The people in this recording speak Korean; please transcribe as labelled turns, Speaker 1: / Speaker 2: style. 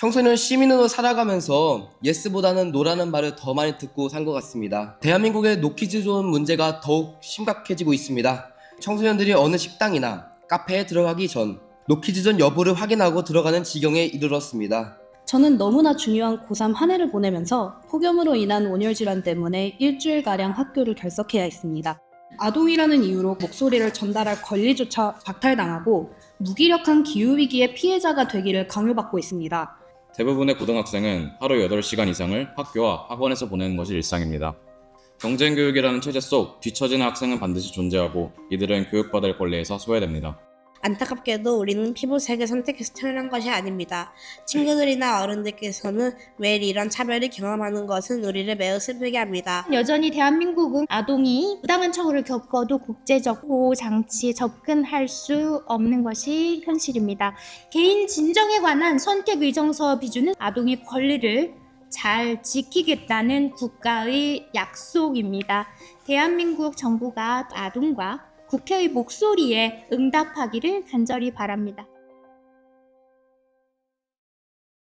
Speaker 1: 청소년 시민으로 살아가면서 예스보다는 노라는 말을 더 많이 듣고 산 것 같습니다. 대한민국의 노키즈 존 문제가 더욱 심각해지고 있습니다. 청소년들이 어느 식당이나 카페에 들어가기 전 노키즈 존 여부를 확인하고 들어가는 지경에 이르렀습니다.
Speaker 2: 저는 너무나 중요한 고3 한 해를 보내면서 폭염으로 인한 온열 질환 때문에 일주일가량 학교를 결석해야 했습니다. 아동이라는 이유로 목소리를 전달할 권리조차 박탈당하고 무기력한 기후위기의 피해자가 되기를 강요받고 있습니다.
Speaker 3: 대부분의 고등학생은 하루 8시간 이상을 학교와 학원에서 보내는 것이 일상입니다. 경쟁교육이라는 체제 속 뒤처지는 학생은 반드시 존재하고 이들은 교육받을 권리에서 소외됩니다.
Speaker 4: 안타깝게도 우리는 피부색을 선택해서 태어난 것이 아닙니다. 친구들이나 어른들께서는 매일 이런 차별을 경험하는 것은 우리를 매우 슬프게 합니다.
Speaker 5: 여전히 대한민국은 아동이 부당한 처우를 겪어도 국제적 보호 장치에 접근할 수 없는 것이 현실입니다. 개인 진정에 관한 선택 의정서 비준은 아동의 권리를 잘 지키겠다는 국가의 약속입니다. 대한민국 정부가 아동과 국회의 목소리에 응답하기를 간절히 바랍니다.